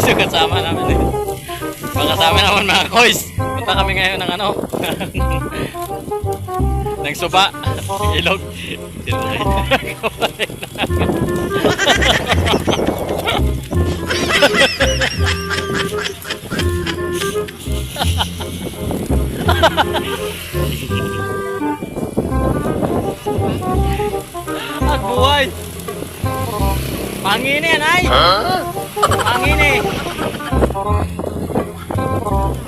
guys yung kasama namin. Makasama naman mga kois. Punta kami ngayon ng ano. ng suba. Ilog. At buhay. Pangin yan ay. Pangin eh.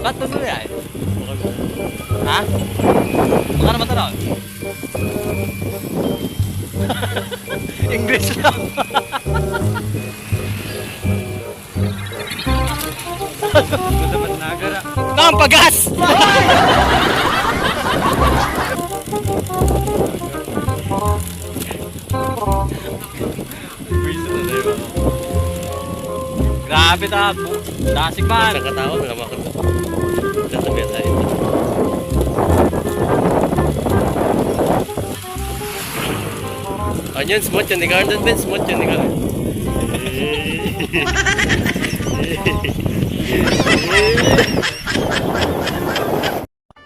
Ba't ba yan? Ha? Baka naman tanaw. English lang. Nang pagas! Grabe ta. Dasig man. Nakatawa, wala mo ako. Sasabihan tayo. Onion, smooth yan ni Garden, Ben. Smooth yan ni Garden.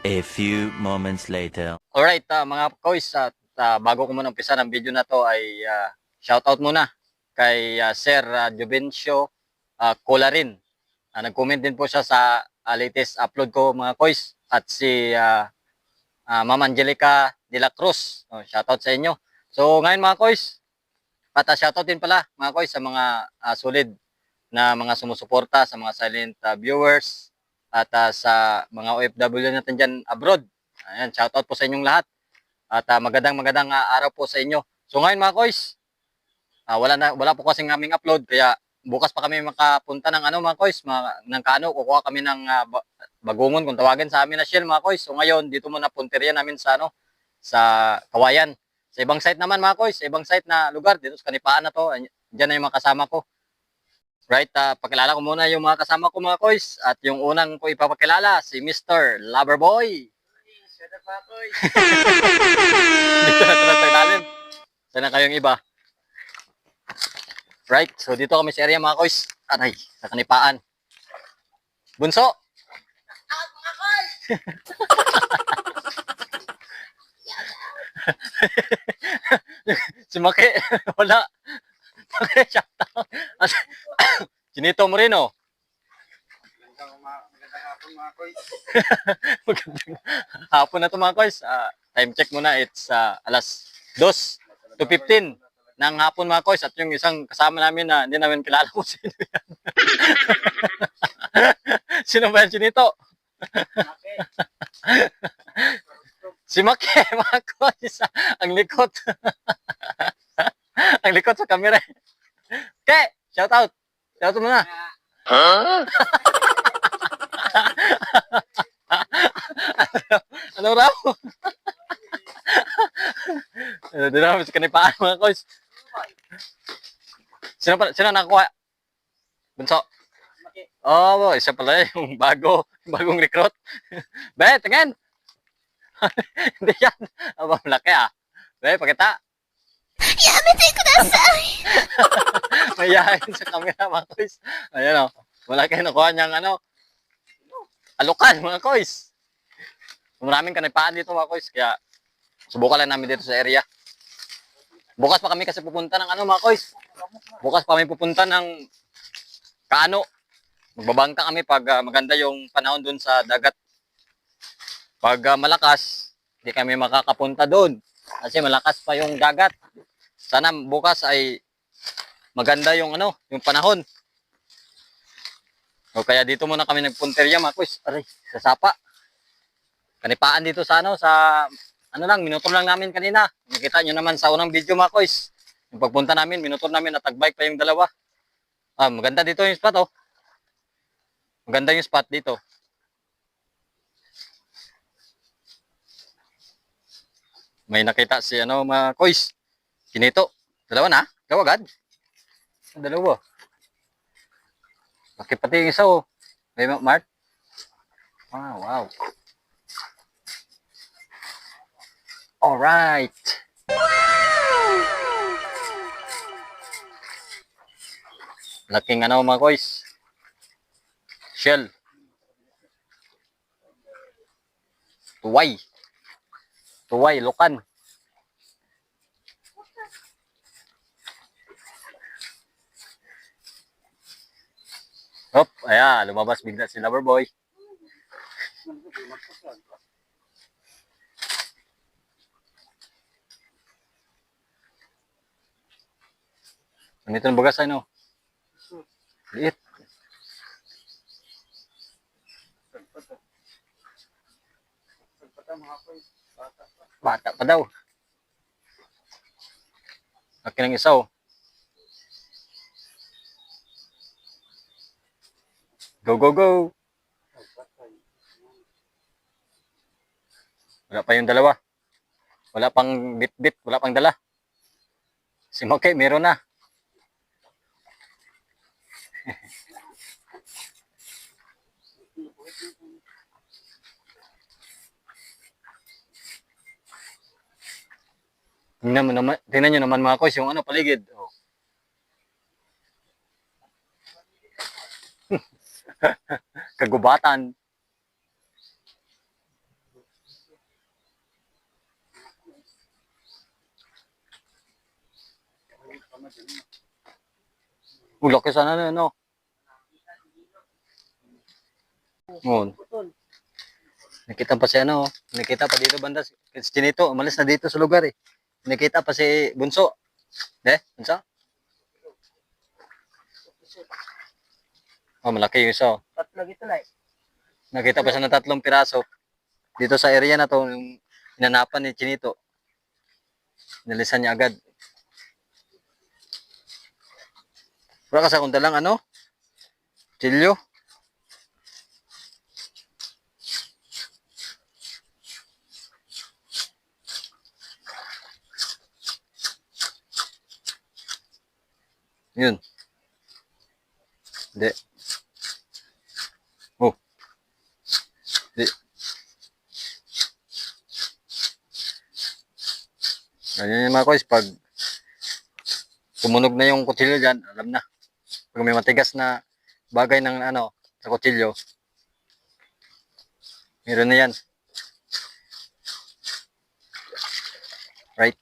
A few moments later. Alright, ah, mga kois, at ah, bago ko muna umpisa ng video na to ay ah, shoutout muna kay ah, Sir uh, Juvencio uh, Colarin. Ah, nag-comment din po siya sa ah, latest upload ko mga kois at si ah, ah, Ma'am Angelica de la Cruz. Oh, shoutout sa inyo. So ngayon mga kois, at ah, shoutout din pala mga kois sa mga ah, solid na mga sumusuporta sa mga silent ah, viewers at ah, sa mga OFW natin dyan abroad. Ayan, shoutout po sa inyong lahat. At ah, magandang magandang ah, araw po sa inyo. So ngayon mga kois, ah, wala na wala po kasing aming upload kaya bukas pa kami makapunta ng ano mga kois, mga, ng kaano, kukuha kami ng ba- bagungon kung tawagin sa amin na shell mga kois. So ngayon dito muna punteriya namin sa ano sa Kawayan. Sa ibang site naman mga kois, sa ibang site na lugar dito sa Kanipaan na to. Diyan na yung mga kasama ko. Right, ah, pakilala ko muna yung mga kasama ko mga kois at yung unang ko ipapakilala si Mr. Loverboy. dito na sila sa ilalim. Sana kayong iba. Right, so dito kami sa area mga kois. Aray, sa kanipaan. Bunso! si Maki, wala. Maki, shoutout. Chinito Moreno. Magandang hapon na to mga kois. Ah, time check muna, it's ah, alas 2 to 15 ng hapon mga kois. At yung isang kasama namin na hindi namin kilala kung sino yan. sino ba yan, Chinito? si Maki, mga kois. Ang likot. Ang likot sa camera. Ke, shout out. Shout out muna. ano raw? Ano din namin sa kanipaan mga kois. Sino pa, sino nakakuha? Bunso. Oh, oh, isa pala yung bago, bagong recruit. Be, tingin. Hindi yan. Aba, malaki ah. Be, pakita. Yamete kudasai! Mayayain sa camera mga kois. Ayan o. Malaki nakuha niyang ano. Alukan mga kois. Maraming kanipaan dito mga kois. Kaya subukan lang namin dito sa area. Bukas pa kami kasi pupunta ng ano mga kois. Bukas pa kami pupunta ng kaano. Magbabangka kami pag ah, maganda yung panahon dun sa dagat. Pag ah, malakas, hindi kami makakapunta doon. Kasi malakas pa yung dagat. Sana bukas ay maganda yung ano, yung panahon. O kaya dito muna kami nagpunterya mga kuys. Aray, sa sapa. Kanipaan dito sa ano, sa ano lang, minutor lang namin kanina. Nakita nyo naman sa unang video mga kuys. Yung pagpunta namin, minutor namin at tagbike pa yung dalawa. Ah, maganda dito yung spot oh. Maganda yung spot dito. May nakita si ano mga kuys. Kinito. Dalawa na? Dalawa agad? Dalawa. Bakit yung isa oh. May ma- Mart? Ah, wow. Alright. Laking ano mga kois. Shell. Tuway. Tuway, lukan. Hop, ayan, lumabas bigla si Loverboy. Ganito ng bagas, ano? Liit. Bata pa daw. Laki ng isa, oh. Go, go, go. Wala pa yung dalawa. Wala pang bit-bit, wala pang dala. Si Moke, meron na. Tingnan mo naman, tingnan nyo naman mga koys, yung ano, paligid. Oh. Kagubatan. Ulok ka sana na, no? Oo. Nakita pa si ano, oh. nakita pa dito banda si Chinito, umalis na dito sa lugar eh. Nakita pa si Bunso. Eh, Bunso? Oh, malaki yung isa. oh. Tatlo gito lang. Nakita pa siya ng tatlong piraso. Dito sa area na to, yung inanapan ni Chinito. Nalisan niya agad. Wala ka sa kung dalang ano? Chilyo. Yun. Hindi. Oh. Hindi. Ganyan yung mga kois, pag tumunog na yung kutsilyo dyan, alam na. Pag may matigas na bagay ng ano, sa kutsilyo, meron na yan. Right.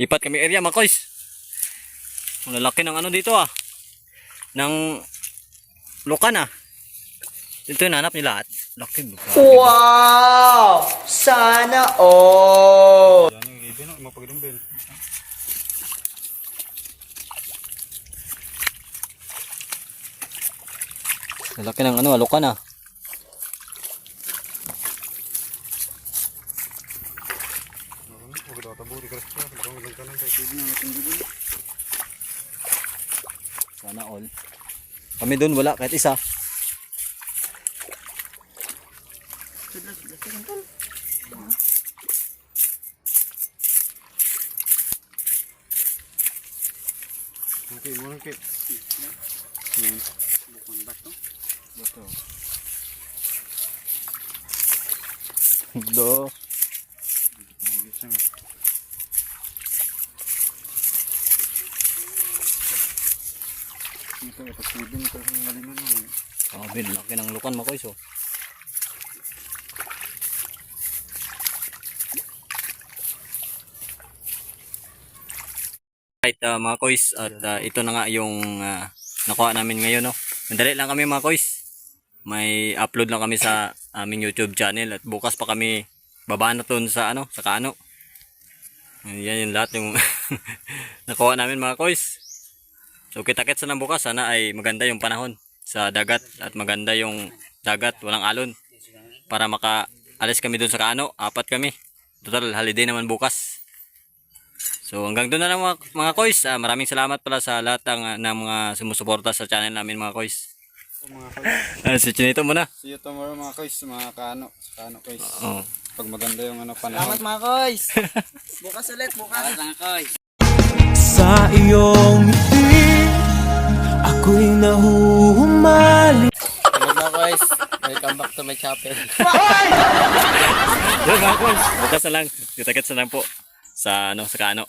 Lipat kami area mga kois. Ang lalaki ng ano dito ah. Ng lukan ah. Ito yung nanap nila at laki ba? Wow! Sana all! Lalaki ng ano, lukan ah. Sana all. Kami doon wala kahit isa. Do. Sabi, laki ng lukan mo ko iso. Right, uh, mga kois, at uh, ito na nga yung uh, nakuha namin ngayon, no. Mandali lang kami mga kois. May upload lang kami sa aming YouTube channel at bukas pa kami baba na dun sa ano, sa kano. Yan yung lahat yung nakuha namin mga kois. So kita-kits na bukas, sana ay maganda yung panahon sa dagat at maganda yung dagat, walang alon. Para maka alis kami dun sa kano, apat kami. Total holiday naman bukas. So hanggang doon na lang mga, mga kois. Ah, maraming salamat pala sa lahat ng, ng mga sumusuporta sa channel namin mga kois. Ah, si Chinito muna. See you tomorrow mga kois, mga kaano, kaano kois. Oh. Pag maganda yung ano Salamat panahon. mga koys! bukas ulit, bukas! Salamat mga koys! Sa iyong ngiti Ako'y nahuhumali Hello mga guys. Welcome back to my chapel. Yun mga kois. Bukas na lang. Kita-kits na lang po sa ano sa kano.